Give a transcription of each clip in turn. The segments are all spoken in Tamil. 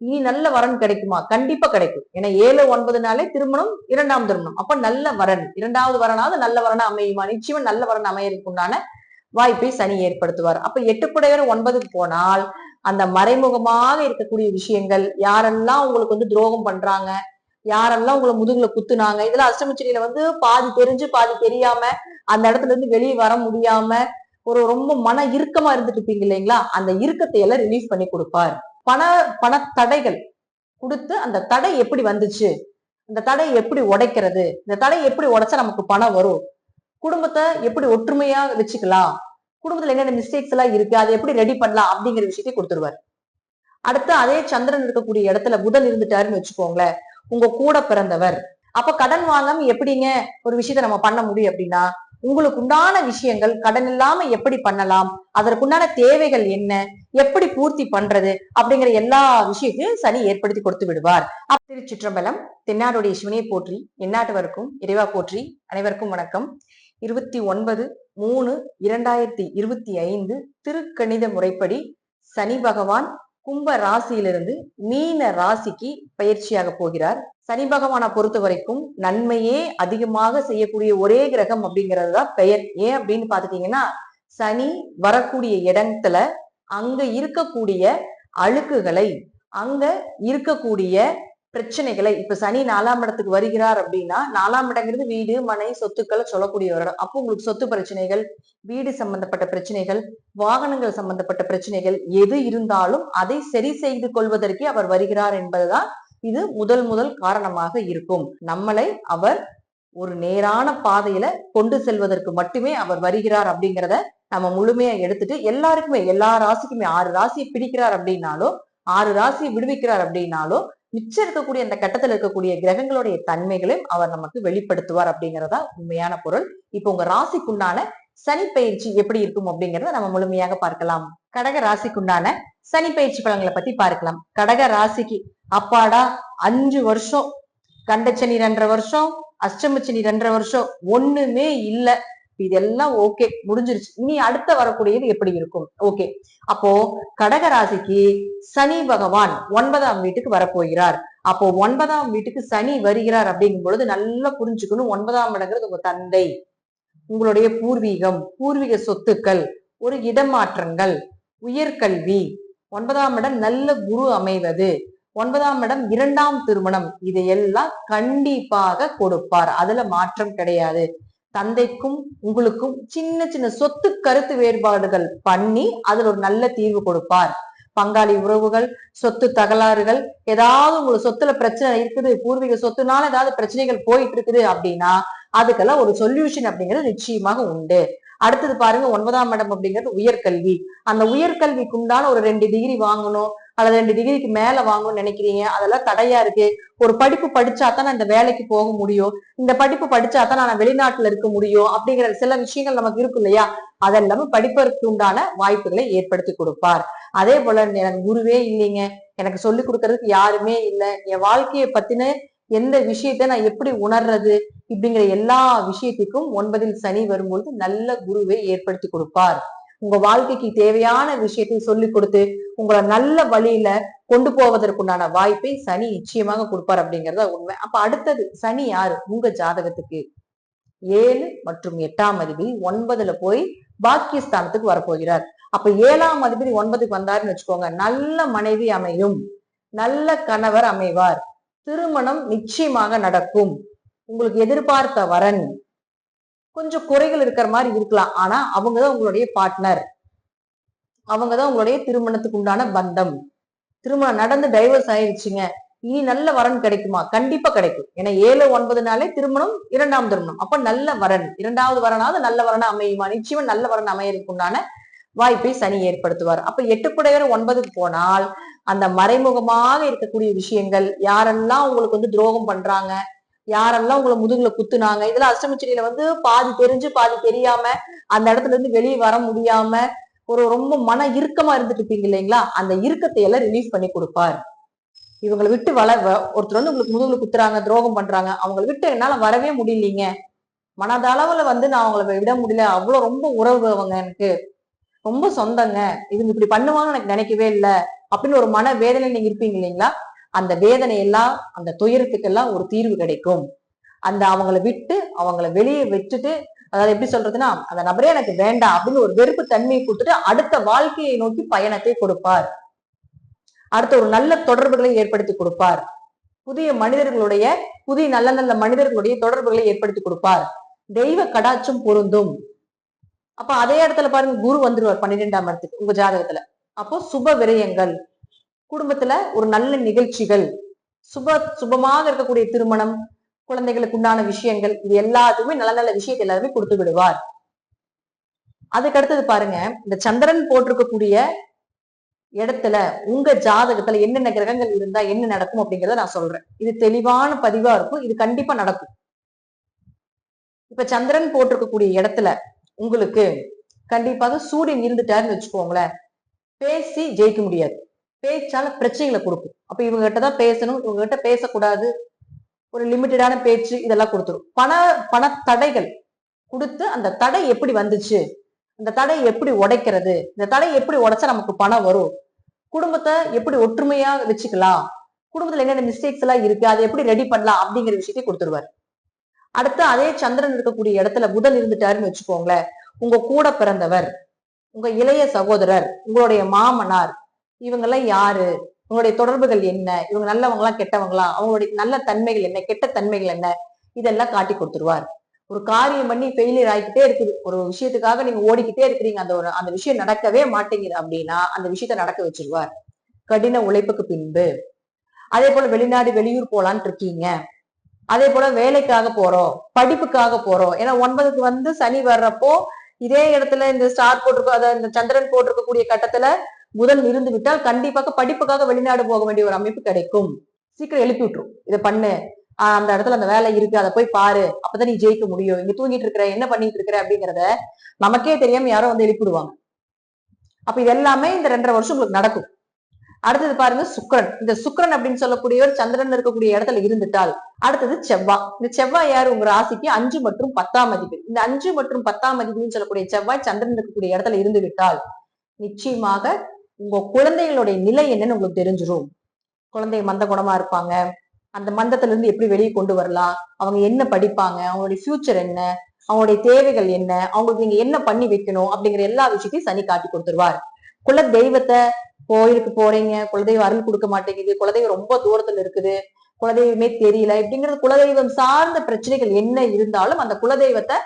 இனி நல்ல வரன் கிடைக்குமா? கண்டிப்பா கிடைக்கும். ஏன்னா ஏழு ஒன்பது நாளே திருமணம் இரண்டாம் திருமணம். அப்ப நல்ல வரன் இரண்டாவது வரனாவது நல்ல வரனா அமையுமா? நிச்சயமா நல்ல வரன் அமையறதுக்கு உண்டான வாய்ப்பை சனி ஏற்படுத்துவார். அப்ப எட்டுக்குடையவர் ஒன்பதுக்கு போனால் அந்த மறைமுகமாக இருக்கக்கூடிய விஷயங்கள் யாரெல்லாம் உங்களுக்கு வந்து துரோகம் பண்றாங்க யாரெல்லாம் உங்களை முதுகுல குத்துனாங்க இதுல அஷ்டமிச்சரியில வந்து பாதி தெரிஞ்சு பாதி தெரியாம அந்த இடத்துல இருந்து வெளியே வர முடியாம ஒரு ரொம்ப மன இறுக்கமா இருந்துட்டு இருப்பீங்க இல்லைங்களா? அந்த இறுக்கத்தை எல்லாம் ரிலீஃப் பண்ணி கொடுப்பார். பண பண தடைகள் கொடுத்து அந்த தடை எப்படி வந்துச்சு? இந்த தடை எப்படி உடைக்கிறது? இந்த தடை எப்படி உடைச்சா நமக்கு பணம் வரும்? குடும்பத்தை எப்படி ஒற்றுமையா வச்சுக்கலாம்? குடும்பத்துல என்னென்ன மிஸ்டேக்ஸ் எல்லாம் இருக்கு? அதை எப்படி ரெடி பண்ணலாம்? அப்படிங்கிற விஷயத்தை கொடுத்துருவார். அடுத்து அதே சந்திரன் இருக்கக்கூடிய இடத்துல புதன் இருந்துட்டாருன்னு வச்சுக்கோங்களேன். உங்க கூட பிறந்தவர். அப்ப கடன் வாங்காம எப்படிங்க? ஒரு விஷயத்த நம்ம பண்ண முடியும் அப்படின்னா உங்களுக்கு உண்டான விஷயங்கள் கடன் இல்லாம எப்படி பண்ணலாம்? அதற்குண்டான தேவைகள் என்ன? எப்படி பூர்த்தி பண்றது? அப்படிங்கிற எல்லா விஷயத்தையும் சனி ஏற்படுத்தி கொடுத்து விடுவார். அப்ப திருச்சிற்றம்பலம் தென்னாடுடைய சிவனையை போற்றி எந்நாட்டவருக்கும் இறைவா போற்றி அனைவருக்கும் வணக்கம். இருபத்தி ஒன்பது மூணு இரண்டாயிரத்தி இருபத்தி ஐந்து திருக்கணித முறைப்படி சனி பகவான் கும்ப ராசியிலிருந்து மீன ராசிக்கு பயிற்சியாக போகிறார். சனி பகவானை பொறுத்த வரைக்கும் நன்மையே அதிகமாக செய்யக்கூடிய ஒரே கிரகம் அப்படிங்கிறது தான் பெயர். ஏன் அப்படின்னு பாத்துட்டீங்கன்னா சனி வரக்கூடிய இடத்துல அங்க இருக்கக்கூடிய அழுக்குகளை அங்க இருக்கக்கூடிய பிரச்சனைகளை இப்ப சனி நாலாம் இடத்துக்கு வருகிறார் அப்படின்னா நாலாம் இடங்கிறது வீடு மனை சொத்துக்களை சொல்லக்கூடிய ஒரு இடம் அப்போ உங்களுக்கு சொத்து பிரச்சனைகள் வீடு சம்பந்தப்பட்ட பிரச்சனைகள் வாகனங்கள் சம்பந்தப்பட்ட பிரச்சனைகள் எது இருந்தாலும் அதை சரி செய்து கொள்வதற்கே அவர் வருகிறார் என்பதுதான் இது முதல் முதல் காரணமாக இருக்கும். நம்மளை அவர் ஒரு நேரான பாதையில கொண்டு செல்வதற்கு மட்டுமே அவர் வருகிறார் அப்படிங்கிறத நம்ம முழுமையா எடுத்துட்டு எல்லாருக்குமே எல்லா ராசிக்குமே ஆறு ராசியை பிடிக்கிறார் அப்படின்னாலும் ஆறு ராசியை விடுவிக்கிறார் அப்படின்னாலும் மிச்சம் இருக்கக்கூடிய அந்த கட்டத்துல இருக்கக்கூடிய கிரகங்களுடைய தன்மைகளையும் அவர் நமக்கு வெளிப்படுத்துவார் அப்படிங்கறதா உண்மையான பொருள். இப்போ உங்க ராசிக்குண்டான சனி பயிற்சி எப்படி இருக்கும் அப்படிங்கறத நம்ம முழுமையாக பார்க்கலாம். கடக ராசிக்குண்டான சனி பயிற்சி பலன்களை பத்தி பார்க்கலாம். கடக ராசிக்கு அப்பாடா அஞ்சு வருஷம். கண்டச்சனி ரெண்டரை வருஷம் அஷ்டமச்சனி ரெண்டரை வருஷம். ஒண்ணுமே இல்ல. இதெல்லாம் ஓகே முடிஞ்சிருச்சு. இனி அடுத்த வரக்கூடியது எப்படி இருக்கும்? ஓகே. அப்போ கடக ராசிக்கு சனி பகவான் ஒன்பதாம் வீட்டுக்கு வரப்போகிறார். அப்போ ஒன்பதாம் வீட்டுக்கு சனி வருகிறார் அப்படிங்கும் பொழுது நல்லா புரிஞ்சுக்கணும். ஒன்பதாம் இடங்கிறது உங்க தந்தை. உங்களுடைய பூர்வீகம் பூர்வீக சொத்துக்கள் ஒரு இடமாற்றங்கள். உயர்கல்வி. ஒன்பதாம் இடம் நல்ல குரு அமைவது. ஒன்பதாம் இடம் இரண்டாம் திருமணம். இதையெல்லாம் கண்டிப்பாக கொடுப்பார். அதுல மாற்றம் கிடையாது. தந்தைக்கும் உங்களுக்கும் சின்ன சின்ன சொத்து கருத்து வேறுபாடுகள் பண்ணி அதுல ஒரு நல்ல தீர்வு கொடுப்பார். பங்காளி உறவுகள் சொத்து தகராறுகள் ஏதாவது உங்களுக்கு சொத்துல பிரச்சனை இருக்குது பூர்வீக சொத்துனால ஏதாவது பிரச்சனைகள் போயிட்டு இருக்குது அப்படின்னா அதுக்கெல்லாம் ஒரு சொல்யூஷன் அப்படிங்கிறது நிச்சயமாக உண்டு. அடுத்தது பாருங்க ஒன்பதாம் இடம் அப்படிங்கிறது உயர்கல்வி. அந்த உயர்கல்விக்கு உண்டான ஒரு ரெண்டு டிகிரி வாங்கணும் அல்லது ரெண்டு டிகிரிக்கு மேல வாங்கணும்னு நினைக்கிறீங்க அதெல்லாம் தடையா இருக்கு. ஒரு படிப்பு படிச்சா தான் நான் இந்த வேலைக்கு போக முடியும். இந்த படிப்பு படிச்சா தான் நான் வெளிநாட்டுல இருக்க முடியும் அப்படிங்கிற சில விஷயங்கள் நமக்கு இருக்கும் இல்லையா? அதெல்லாமே படிப்பதற்கு உண்டான வாய்ப்புகளை ஏற்படுத்தி கொடுப்பார். அதே போல எனக்கு குருவே இல்லைங்க. எனக்கு சொல்லி கொடுக்கறதுக்கு யாருமே இல்லை. என் வாழ்க்கையை பத்தின எந்த விஷயத்த நான் எப்படி உணர்றது இப்படிங்கிற எல்லா விஷயத்துக்கும் ஒன்பதில் சனி வரும்பொழுது நல்ல குருவை ஏற்படுத்தி கொடுப்பார். உங்க வாழ்க்கைக்கு தேவையான விஷயத்தை சொல்லி கொடுத்து உங்களை நல்ல வழியில கொண்டு போவதற்குண்டான வாய்ப்பை சனி நிச்சயமாக கொடுப்பார் அப்படிங்கறத உண்மை. அப்ப அடுத்தது சனி யாரு? உங்க ஜாதகத்துக்கு. ஏழு மற்றும் எட்டாம் அதிபதி ஒன்பதுல போய் பாக்கியஸ்தானத்துக்கு வரப்போகிறார். அப்ப ஏழாம் அதிபதி ஒன்பதுக்கு வந்தாருன்னு வச்சுக்கோங்க நல்ல மனைவி அமையும். நல்ல கணவர் அமைவார். திருமணம் நிச்சயமாக நடக்கும். உங்களுக்கு எதிர்பார்த்த வரன் கொஞ்சம் குறைகள் இருக்கிற மாதிரி இருக்கலாம். ஆனா அவங்கதான் உங்களுடைய பார்ட்னர் அவங்கதான் உங்களுடைய திருமணத்துக்கு உண்டான பந்தம். திருமணம் நடந்து டைவர்ஸ் ஆயிடுச்சுங்க இனி நல்ல வரன் கிடைக்குமா? கண்டிப்பா கிடைக்கும். ஏன்னா ஏழு ஒன்பது நாளே திருமணம் இரண்டாம் திருமணம். அப்ப நல்ல வரன். இரண்டாவது வரனாவது நல்ல வரனா அமையுமா? நிச்சயமா நல்ல வரன் அமையறதுக்கு உண்டான வாய்ப்பை சனி ஏற்படுத்துவார். அப்ப எட்டுக்குடையவர் ஒன்பதுக்கு போனால் அந்த மறைமுகமாக இருக்கக்கூடிய விஷயங்கள் யாரெல்லாம் உங்களுக்கு வந்து துரோகம் பண்றாங்க யாரெல்லாம் உங்களை முதுகுல குத்துனாங்க இதுல அஷ்டமிச்சரியில வந்து பாதி தெரிஞ்சு பாதி தெரியாம அந்த இடத்துல இருந்து வெளியே வர முடியாம ஒரு ரொம்ப மன இறுக்கமா இருந்துட்டு இருப்பீங்க இல்லைங்களா? அந்த இறுக்கத்தை எல்லாம் ரிலீஃப் பண்ணி கொடுப்பார். இவங்களை விட்டு வள ஒருத்தர் வந்து உங்களுக்கு முதுகுல குத்துறாங்க துரோகம் பண்றாங்க அவங்களை விட்டு என்னால வரவே முடியலீங்க. மனதளவுல வந்து நான் அவங்கள விட முடியல அவ்வளவு ரொம்ப உறவு அவங்க எனக்கு. ரொம்ப சொந்தங்க. இவங்க இப்படி பண்ணுவாங்கன்னு எனக்கு நினைக்கவே இல்லை. அப்படின்னு ஒரு மன வேதனை நீங்க இருப்பீங்க இல்லைங்களா? அந்த வேதனை எல்லாம் அந்த துயரத்துக்கெல்லாம் ஒரு தீர்வு கிடைக்கும். அந்த அவங்கள விட்டு அவங்கள வெளியே விட்டுட்டு அதாவது எப்படி சொல்றதுன்னா அந்த நபரே எனக்கு வேண்டாம் அப்படின்னு ஒரு வெறுப்பு தன்மையை கொடுத்துட்டு அடுத்த வாழ்க்கையை நோக்கி பயணத்தை கொடுப்பார். அடுத்த ஒரு நல்ல தொடர்புகளை ஏற்படுத்தி கொடுப்பார். புதிய மனிதர்களுடைய புதிய நல்ல நல்ல மனிதர்களுடைய தொடர்புகளை ஏற்படுத்தி கொடுப்பார். தெய்வ கடாட்சம் பொருந்தும். அப்ப அதே இடத்துல பாருங்க குரு வந்துருவார் பன்னிரெண்டாம் இடத்துக்கு உங்க ஜாதகத்துல. அப்போ சுப விரயங்கள் குடும்பத்துல ஒரு நல்ல நிகழ்ச்சிகள் சுப சுபமாக இருக்கக்கூடிய திருமணம் குழந்தைகளுக்கு உண்டான விஷயங்கள் இது எல்லாத்துக்குமே நல்ல நல்ல விஷயத்தை எல்லாருமே கொடுத்து விடுவார். அதுக்கு அடுத்தது பாருங்க இந்த சந்திரன் போட்டிருக்கக்கூடிய இடத்துல உங்க ஜாதகத்துல என்னென்ன கிரகங்கள் இருந்தா என்ன நடக்கும் அப்படிங்கறத நான் சொல்றேன். இது தெளிவான பதிவா இருக்கும் இது கண்டிப்பா நடக்கும். இப்ப சந்திரன் போட்டிருக்கக்கூடிய இடத்துல உங்களுக்கு கண்டிப்பாக சூரியன் இருந்துட்டாருன்னு வச்சுக்கோங்களேன். பேசி ஜெயிக்க முடியாது. பேச்சால பிரச்சனைகளை கொடுக்கும். அப்ப இவங்க கிட்ட தான் பேசணும். இவங்க கிட்ட பேசக்கூடாது. ஒரு லிமிட்டடான பேச்சு இதெல்லாம் கொடுத்துரும். பண பண தடைகள் கொடுத்து அந்த தடை எப்படி வந்துச்சு? இந்த தடை எப்படி உடைக்கிறது? இந்த தடை எப்படி உடைச்சா நமக்கு பணம் வரும்? குடும்பத்தை எப்படி ஒற்றுமையா வச்சுக்கலாம்? குடும்பத்துல என்னென்ன மிஸ்டேக்ஸ் எல்லாம் இருக்கு? அதை எப்படி ரெடி பண்ணலாம்? அப்படிங்கிற விஷயத்தை கொடுத்துருவாரு. அடுத்து அதே சந்திரன் இருக்கக்கூடிய இடத்துல புதன் இருந்துட்டாருன்னு வச்சுக்கோங்களேன். உங்க கூட பிறந்தவர் உங்க இளைய சகோதரர் உங்களுடைய மாமனார் இவங்கெல்லாம் யாரு? உங்களுடைய தொடர்புகள் என்ன? இவங்க நல்லவங்களா கெட்டவங்களா? அவங்களுடைய நல்ல தன்மைகள் என்ன? கெட்ட தன்மைகள் என்ன? இதெல்லாம் காட்டி கொடுத்துருவார். ஒரு காரியம் பண்ணி ஃபெயிலியர் ஆகிக்கிட்டே இருக்குது. ஒரு விஷயத்துக்காக நீங்க ஓடிக்கிட்டே இருக்கிறீங்க. அந்த ஒரு அந்த விஷயம் நடக்கவே மாட்டேங்குது அப்படின்னா அந்த விஷயத்த நடக்க வச்சிருவார். கடின உழைப்புக்கு பின்பு. அதே போல வெளிநாடு வெளியூர் போலான்னு இருக்கீங்க. அதே போல வேலைக்காக போறோம் படிப்புக்காக போறோம். ஏன்னா ஒன்பதுக்கு வந்து சனி வர்றப்போ இதே இடத்துல இந்த ஸ்டார் போட்டிருக்கோம் அதாவது இந்த சந்திரன் போட்டிருக்கக்கூடிய கட்டத்துல முதல் இருந்து விட்டால் கண்டிப்பாக படிப்புக்காக வெளிநாடு போக வேண்டிய ஒரு அமைப்பு கிடைக்கும். சீக்கிரம் எழுப்பி விட்டுரும் இதை பண்ணு. அந்த இடத்துல அந்த வேலை இருக்கு. அதை போய் பாரு. அப்பதான் நீ ஜெயிக்க முடியும். இங்க தூங்கிட்டு இருக்கிற என்ன பண்ணிட்டு இருக்கிற அப்படிங்கறத நமக்கே தெரியாம யாரோ வந்து எழுப்பிடுவாங்க அப்ப இது எல்லாமே இந்த ரெண்டரை வருஷம் உங்களுக்கு நடக்கும். அடுத்தது பாருங்க சுக்கிரன். இந்த சுக்கிரன் அப்படின்னு சொல்லக்கூடியவர் சந்திரன் இருக்கக்கூடிய இடத்துல இருந்துட்டால் அடுத்தது செவ்வாய் இந்த செவ்வாய் யார்? உங்க ராசிக்கு அஞ்சு மற்றும் பத்தாம் அதிபதி. இந்த அஞ்சு மற்றும் பத்தாம் அதிபதினு சொல்லக்கூடிய செவ்வாய் சந்திரன் இருக்கக்கூடிய இடத்துல இருந்து விட்டால் நிச்சயமாக உங்க குழந்தைகளுடைய நிலை என்னன்னு உங்களுக்கு தெரிஞ்சிடும் குழந்தை மந்த குணமா இருப்பாங்க. அந்த மந்தத்துல இருந்து எப்படி வெளியே கொண்டு வரலாம்? அவங்க என்ன படிப்பாங்க? அவங்களுடைய ஃபியூச்சர் என்ன? அவங்களுடைய தேவைகள் என்ன? அவங்களுக்கு நீங்க என்ன பண்ணி வைக்கணும்? அப்படிங்கிற எல்லா விஷயத்தையும் சனி காட்டி கொடுத்துருவார். குல தெய்வத்தை கோயிலுக்கு போறீங்க குலதெய்வம் அருள் கொடுக்க மாட்டேங்குது குலதெய்வம் ரொம்ப தூரத்துல இருக்குது குலதெய்வமே தெரியல இப்படிங்கிறது குலதெய்வம் சார்ந்த பிரச்சனைகள் என்ன இருந்தாலும் அந்த குலதெய்வத்தை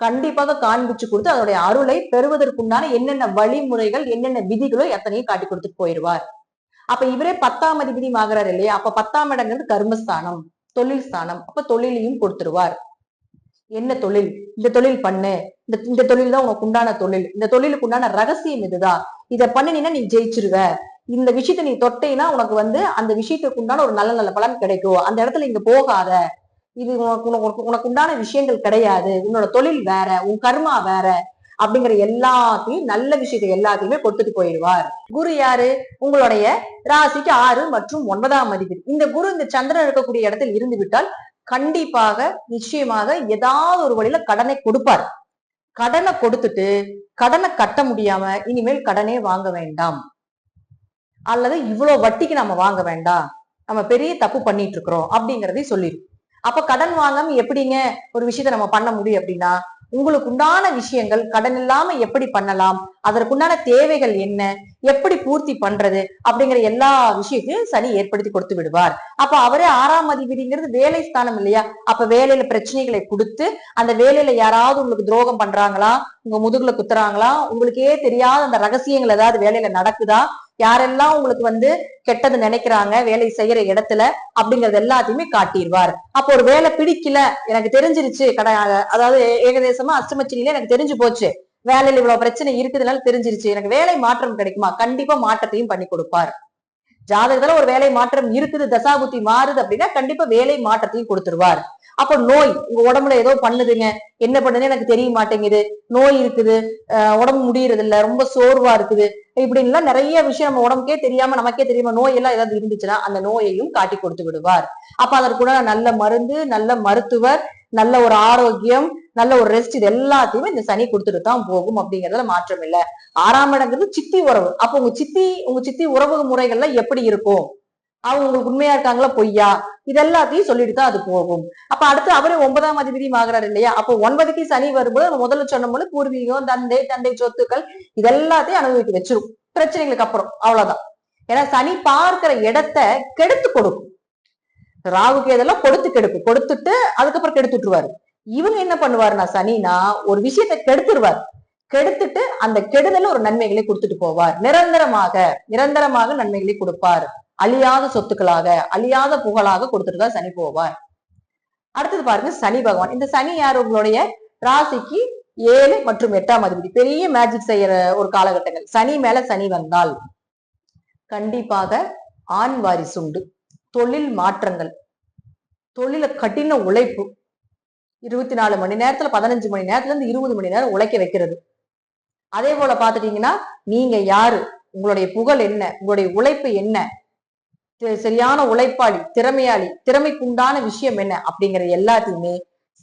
கண்டிப்பாக காண்பிச்சு கொடுத்து அதோடைய அருளை பெறுவதற்குண்டான என்னென்ன வழிமுறைகள் என்னென்ன விதிகளோ எத்தனையும் காட்டி கொடுத்துட்டு போயிடுவார். அப்ப இவரே பத்தாம் அதிபதி ஆகிறார் இல்லையா? அப்ப பத்தாம் இடங்கிறது கர்மஸ்தானம் தொழில் ஸ்தானம். அப்ப தொழிலையும் கொடுத்துருவார். என்ன தொழில்? இந்த தொழில் பண்ணு. இந்த இந்த தொழில் தான் உனக்கு உண்டான தொழில். இந்த தொழிலுக்கு உண்டான ரகசியம் இதுதான். இதை பண்ணினீன்னா நீ ஜெயிச்சிருவ. இந்த விஷயத்த நீ தொட்டேன்னா உனக்கு வந்து அந்த விஷயத்துக்கு உண்டான ஒரு நல்ல நல்ல பலன் கிடைக்கும். அந்த இடத்துல இங்க போகாத. இது உனக்கு உனக்கு உனக்கு உண்டான விஷயங்கள் கிடையாது. உன்னோட தொழில் வேற உன் கர்மா வேற அப்படிங்கிற எல்லாத்தையும் நல்ல விஷயத்தை எல்லாத்தையுமே கொடுத்துட்டு போயிடுவார். குரு யாரு? உங்களுடைய ராசிக்கு ஆறு மற்றும் ஒன்பதாம் அதிபதி. இந்த குரு இந்த சந்திரன் இருக்கக்கூடிய இடத்தில் இருந்து விட்டால் கண்டிப்பாக நிச்சயமாக ஏதாவது ஒரு வழியில கடனை கொடுப்பார். கடனை கொடுத்துட்டு கடனை கட்ட முடியாம இனிமேல் கடனே வாங்க வேண்டாம். அல்லது இவ்வளவு வட்டிக்கு நம்ம வாங்க வேண்டாம். நம்ம பெரிய தப்பு பண்ணிட்டு இருக்கிறோம் அப்படிங்கறதையும் சொல்லிடும் அப்ப கடன் வாங்காம எப்படிங்க ஒரு விஷயத்த நம்ம பண்ண முடியும் அப்படின்னா உங்களுக்கு உண்டான விஷயங்கள் கடன் இல்லாம எப்படி பண்ணலாம்? அதற்குண்டான தேவைகள் என்ன? எப்படி பூர்த்தி பண்றது? அப்படிங்கிற எல்லா விஷயத்தையும் சனி ஏற்படுத்தி கொடுத்து விடுவார். அப்ப அவரே ஆறாம் அதிபதிங்கிறது வேலை ஸ்தானம் இல்லையா? அப்ப வேலையில பிரச்சனைகளை கொடுத்து அந்த வேலையில யாராவது உங்களுக்கு துரோகம் பண்றாங்களா? உங்க முதுகுல குத்துறாங்களா? உங்களுக்கே தெரியாத அந்த ரகசியங்கள் ஏதாவது வேலையில நடக்குதா? யாரெல்லாம் உங்களுக்கு வந்து கெட்டது நினைக்கிறாங்க வேலை செய்யற இடத்துல அப்படிங்கறது எல்லாத்தையுமே காட்டிடுவார். அப்போ ஒரு வேலை பிடிக்கல எனக்கு தெரிஞ்சிருச்சு கடை அதாவது ஏகதேசமா அஷ்டமச்சினில எனக்கு தெரிஞ்சு போச்சு. வேலையில இவ்வளவு பிரச்சனை இருக்குதுனால தெரிஞ்சிருச்சு. எனக்கு வேலை மாற்றம் கிடைக்குமா? கண்டிப்பா மாற்றத்தையும் பண்ணி கொடுப்பார். ஜாதகத்துல ஒரு வேலை மாற்றம் இருக்குது தசாபுத்தி மாறுது அப்படின்னா கண்டிப்பா வேலை மாற்றத்தையும் கொடுத்துருவார். அப்ப நோய் உங்க உடம்புல ஏதோ பண்ணுதுங்க. என்ன பண்ணுதுன்னு எனக்கு தெரிய மாட்டேங்குது. நோய் இருக்குது. உடம்பு முடியறது இல்ல ரொம்ப சோர்வா இருக்குது. இப்படின்லாம் நிறைய விஷயம் நம்ம உடம்புக்கே தெரியாம நமக்கே தெரியாம நோய் எல்லாம் ஏதாவது இருந்துச்சுன்னா அந்த நோயையும் காட்டி கொடுத்து விடுவார். அப்ப அதற்குள்ள நல்ல மருந்து நல்ல மருத்துவர் நல்ல ஒரு ஆரோக்கியம் நல்ல ஒரு ரெஸ்ட் இது எல்லாத்தையுமே இந்த சனி கொடுத்துட்டு தான் போகும் அப்படிங்கறதுல மாற்றம் இல்லை. ஆறாம் இடங்கிறது சித்தி உறவு. அப்ப உங்க சித்தி உங்க சித்தி உறவு முறைகள்லாம் எப்படி இருக்கும்? அவங்க உங்களுக்கு உண்மையா இருக்காங்களா? பொய்யா? இது எல்லாத்தையும் சொல்லிட்டு தான் அது போகும். அப்ப அடுத்து அவரே ஒன்பதாம் அதிபதியும் ஆகிறாரு இல்லையா? அப்போ ஒன்பதுக்கு சனி வரும்போது நம்ம முதல்ல சொன்ன போது பூர்வீகம் தந்தை தந்தை சொத்துக்கள் இதெல்லாத்தையும் அனுபவிக்க வச்சிரும். பிரச்சனைகளுக்கு அப்புறம். அவ்வளவுதான். ஏன்னா சனி பார்க்கிற இடத்த கெடுத்து கொடுக்கும். ராகுக்கு இதெல்லாம் கொடுத்து கெடுக்கும். கொடுத்துட்டு அதுக்கப்புறம் கெடுத்து விட்டுருவாரு. இவங்க என்ன பண்ணுவாருன்னா சனினா ஒரு விஷயத்தை கெடுத்துருவார். கெடுத்துட்டு அந்த கெடுதல ஒரு நன்மைகளை கொடுத்துட்டு போவார். நிரந்தரமாக நிரந்தரமாக நன்மைகளை கொடுப்பார். அழியாத சொத்துக்களாக அழியாத புகழாக கொடுத்துட்டு தான் சனி போவார். அடுத்தது பாருங்க சனி பகவான். இந்த சனி யார்? உங்களுடைய ராசிக்கு ஏழு மற்றும் எட்டாம் அதிபதி. பெரிய மேஜிக் செய்யற ஒரு காலகட்டங்கள். சனி மேல சனி வந்தால் கண்டிப்பாக ஆண் வாரி உண்டு. தொழில் மாற்றங்கள். தொழில கடின உழைப்பு. இருபத்தி நாலு மணி நேரத்துல பதினஞ்சு மணி நேரத்துல இருந்து இருபது மணி நேரம் உழைக்க வைக்கிறது. அதே போல பாத்துட்டீங்கன்னா நீங்க யாரு? உங்களுடைய புகழ் என்ன? உங்களுடைய உழைப்பு என்ன? சரியான உழைப்பாளி திறமையாளி திறமைக்குண்டான விஷயம் என்ன? அப்படிங்கிற எல்லாத்தையுமே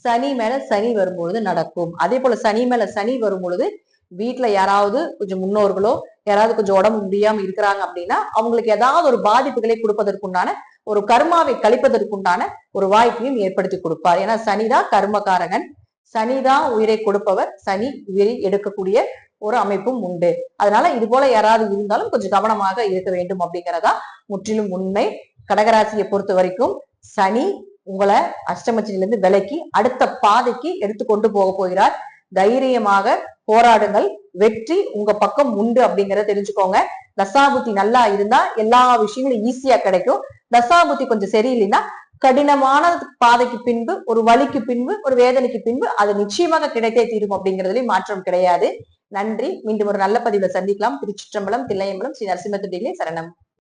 சனி மேல சனி வரும்பொழுது நடக்கும். அதே போல சனி மேல சனி வரும் பொழுது வீட்டுல யாராவது கொஞ்சம் முன்னோர்களோ யாராவது கொஞ்சம் உடம்பு முடியாம இருக்கிறாங்க அப்படின்னா அவங்களுக்கு ஏதாவது ஒரு பாதிப்புகளை கொடுப்பதற்குண்டான ஒரு கர்மாவை கழிப்பதற்குண்டான ஒரு வாய்ப்பையும் ஏற்படுத்தி கொடுப்பார். ஏன்னா சனிதான் கர்மகாரகன் சனிதான் உயிரை கொடுப்பவர். சனி உயிரை எடுக்கக்கூடிய ஒரு அமைப்பும் உண்டு. அதனால இது போல யாராவது இருந்தாலும் கொஞ்சம் கவனமாக இருக்க வேண்டும் அப்படிங்கறதா முற்றிலும் உண்மை. கடகராசியை பொறுத்த வரைக்கும் சனி உங்களை அஷ்டமச்சிலிருந்து விலக்கி அடுத்த பாதைக்கு எடுத்து கொண்டு போக போகிறார். தைரியமாக போராடுங்கள். வெற்றி உங்க பக்கம் உண்டு அப்படிங்கறத தெரிஞ்சுக்கோங்க. தசாபுத்தி நல்லா இருந்தா எல்லா விஷயங்களும் ஈஸியா கிடைக்கும். தசாபுத்தி கொஞ்சம் சரியில்லைன்னா கடினமான பாதைக்கு பின்பு ஒரு வலிக்கு பின்பு ஒரு வேதனைக்கு பின்பு அது நிச்சயமாக கிடைத்தே தீரும் அப்படிங்கிறதுலயும் மாற்றம் கிடையாது. நன்றி. மீண்டும் ஒரு நல்ல பதிவுல சந்திக்கலாம். திருச்சிற்றம்பலம் தில்லையம்பலம் ஸ்ரீ நரசிம்மத்துடியிலே சரணம்.